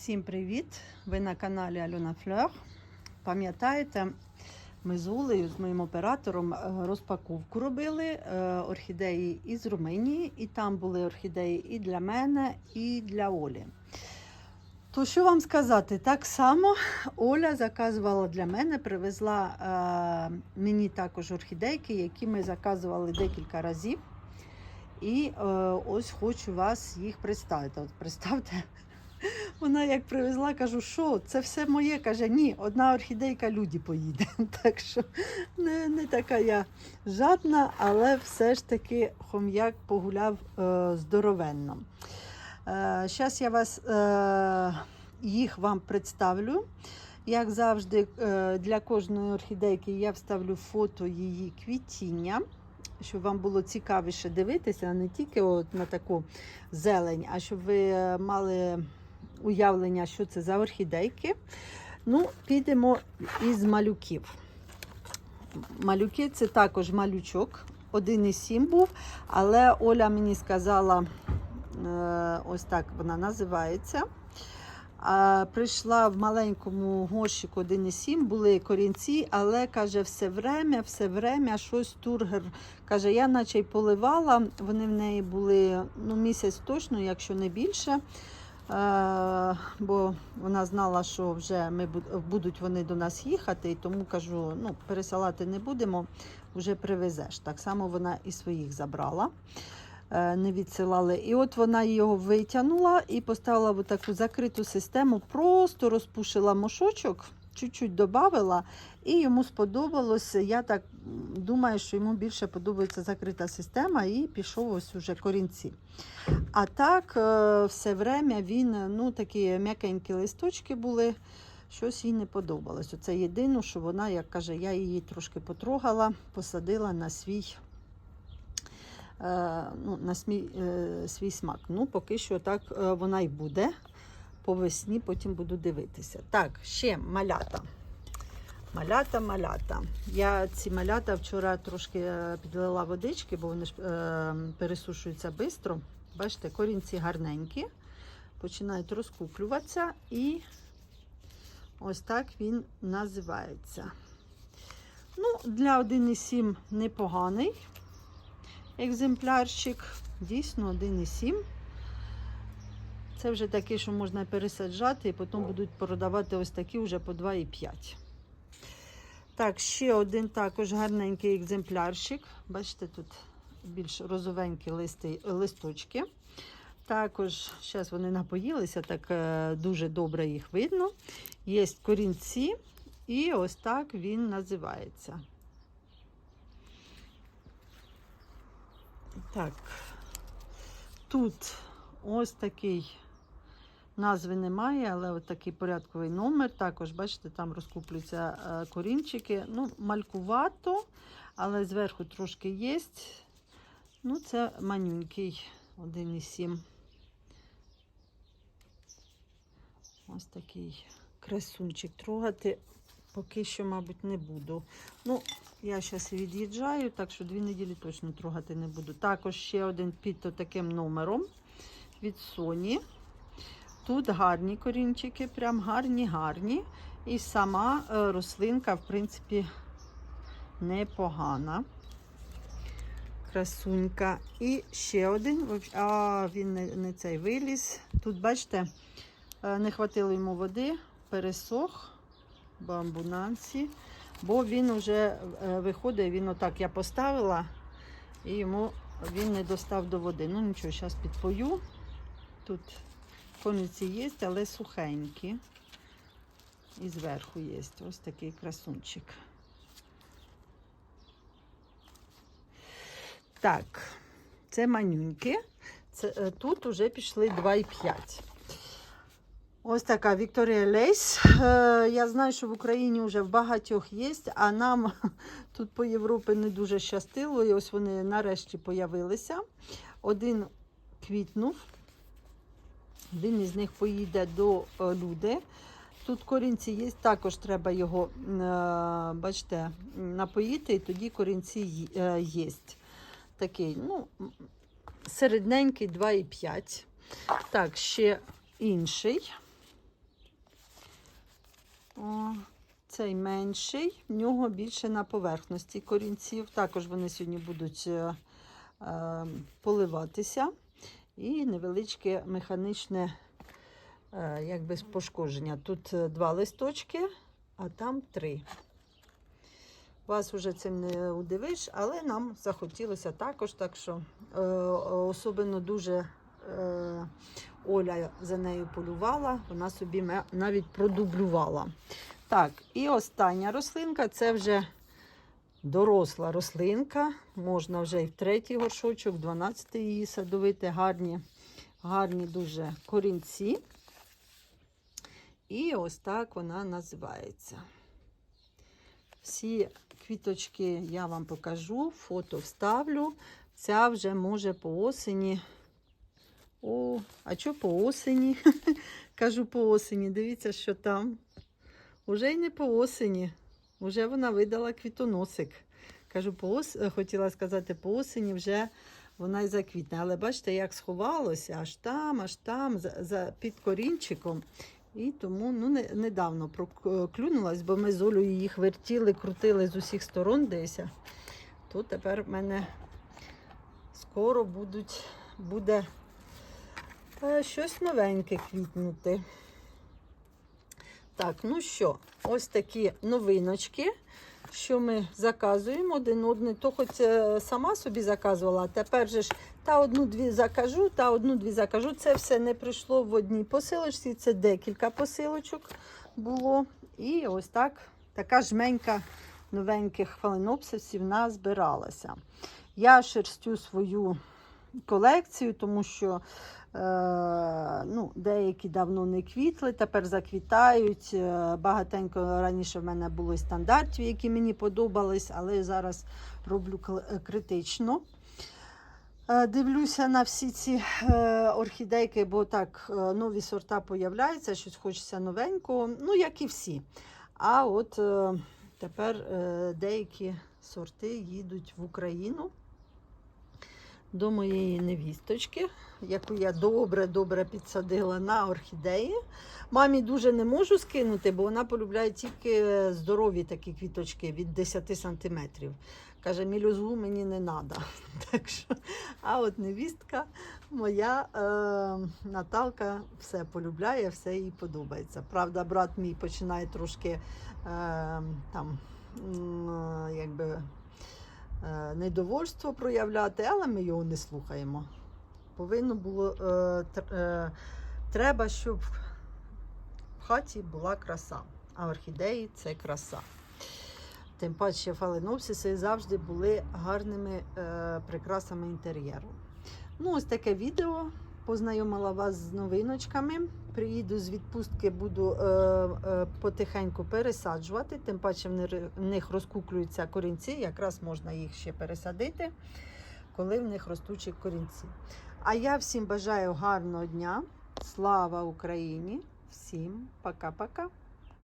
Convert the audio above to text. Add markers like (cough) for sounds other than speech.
Всім привіт! Ви на каналі Альона Флер. Пам'ятаєте, ми з Улею, з моїм оператором, е, розпаковку робили е, орхідеї із Румунії, і там були орхідеї і для мене, і для Олі. То що вам сказати? Так само Оля заказувала для мене, привезла е, мені також орхідейки, які ми заказували декілька разів. І е, ось хочу вас їх представити. От представте, вона як привезла, кажу, що це все моє. Каже, ні, одна орхідейка люди поїде. (laughs) Так що не, не така я жадна, але все ж таки хом'як погуляв е, здоровенно. Зараз я вас е, їх вам представлю. Як завжди, е, для кожної орхідейки я вставлю фото її квітіння, щоб вам було цікавіше дивитися, а не тільки от на таку зелень, а щоб ви е, мали уявлення, що це за орхідейки. Ну, підемо із малюків. Малюки це також малючок. 1,7 був, але Оля мені сказала, е, ось так вона називається. Прийшла в маленькому горщику 1,7, були корінці, але каже, все время, все время, щось тургер. Каже, я наче й поливала, вони в неї були ну, місяць точно, якщо не більше. Е, бо вона знала, що вже ми будуть вони до нас їхати, і тому кажу, ну, пересилати не будемо, вже привезеш. Так само вона і своїх забрала е, не відсилали. І от вона його витягнула і поставила в таку закриту систему, просто розпушила мошочок, чуть-чуть додавила, і йому сподобалося. Я так думаю, що йому більше подобається закрита система, і пішов ось уже корінці. А так, е, все время він, ну, такі м'якенькі листочки були. Щось їй не подобалось. Оце єдине, що вона, як каже, я її трошки потрогала, посадила на свій е, ну, на свій, е, свій смак. Ну, поки що так вона й буде. По весні потім буду дивитися. Так, ще малята. Малята, малята. Я ці малята вчора трошки е, підлила водички, бо вони ж е, пересушуються швидко. Бачите, корінці гарненькі, починають розкуплюватися і ось так він називається. Ну, для 1,7 непоганий екземплярчик. Дійсно, 1,7. Це вже такі, що можна пересаджати, і потім будуть продавати ось такі вже по 2,5. Так, ще один також гарненький екземплярчик. Бачите, тут більш розовенькі листи, листочки. Також, зараз вони напоїлися, так е, дуже добре їх видно. Є корінці, і ось так він називається. Так, тут ось такий назви немає, але ось такий порядковий номер. Також, бачите, там розкуплюються е, корінчики. Ну, малькувато, але зверху трошки є. Ну, це манюнький 1,7. Ось такий красунчик. Трогати поки що, мабуть, не буду. Ну, я зараз від'їжджаю, так що дві неділі точно трогати не буду. Також ще один під таким номером від Sony. Тут гарні корінчики, прям гарні, гарні. І сама е, рослинка, в принципі, непогана. Красунька. І ще один. А, він не, не цей виліз. Тут, бачите, е, не хватило йому води, пересох бамбунанці. Бо він вже е, виходить, він отак я поставила, і йому він не достав до води. Ну нічого, зараз підпою. Тут кониці є, але сухенькі. І зверху є ось такий красунчик. Так, це манюньки. Це, е, тут вже пішли 2,5. Ось така Вікторія Лейс. Е, Я знаю, що в Україні вже в багатьох є, а нам (laughs) тут по Європі не дуже щастило. І ось вони нарешті появилися. Один квітнув, один із них поїде до е, люди. Тут корінці є, також треба його, е, бачите, напоїти, і тоді корінці е, є. Такий, ну, середненький 2,5. Так, ще інший. О, цей менший, в нього більше на поверхності корінців. Також вони сьогодні будуть е, поливатися. І невеличке механічне е, якби пошкодження. Тут е, два листочки, а там три. Вас уже цим не удивиш, але нам захотілося також, так що е, особливо дуже е, Оля за нею полювала, вона собі навіть продублювала. Так, і остання рослинка це вже доросла рослинка. Можна вже і в третій горшочок, в 12 її садовити. Гарні, гарні дуже корінці. І ось так вона називається. Всі квіточки я вам покажу, фото вставлю. Ця вже може по осені. О, а що по осені? (laughs) Кажу по осені. Дивіться, що там. Уже й не по осені. Уже вона видала квітоносик. Кажу, по ос... е, хотіла сказати, по осені вже вона й заквітне. Але бачите, як сховалося, аж там, аж там, за, за під корінчиком. І тому ну, не, недавно проклюнулась, бо ми з Олею їх вертіли, крутили з усіх сторон десь. То тепер в мене скоро будуть, буде е, щось новеньке квітнути. Так, ну що, ось такі новиночки, що ми заказуємо один одне. То хоч е, сама собі заказувала, а тепер же ж та одну-дві закажу, та одну-дві закажу. Це все не прийшло в одній посилочці, це декілька посилочок було. І ось так, така жменька новеньких фаленопсисів назбиралася. Я шерстю свою колекцію, тому що е, ну, деякі давно не квітли, тепер заквітають. Е, Багатенько раніше в мене було стандартів, які мені подобались, але зараз роблю е, критично. Е, Дивлюся на всі ці орхідейки, бо так нові сорта появляються, щось хочеться новенького, ну як і всі. А от тепер деякі сорти їдуть в Україну до моєї невісточки, яку я добре-добре підсадила на орхідеї. Мамі дуже не можу скинути, бо вона полюбляє тільки здорові такі квіточки від 10 сантиметрів. Каже, мілюзгу мені не треба. (laughs) Так що, а от невістка моя е, Наталка все полюбляє, все їй подобається. Правда, брат мій починає трошки е, там, е, якби, недовольство проявляти, але ми його не слухаємо. Повинно було е, е, треба, щоб в хаті була краса, а орхідеї це краса. Тим паче фаленопсиси завжди були гарними е, прикрасами інтер'єру. Ну, ось таке відео. Познайомила вас з новиночками. Приїду з відпустки, буду е, е, потихеньку пересаджувати. Тим паче в них розкуклюються корінці, якраз можна їх ще пересадити, коли в них ростучі корінці. А я всім бажаю гарного дня. Слава Україні! Всім пока-пока!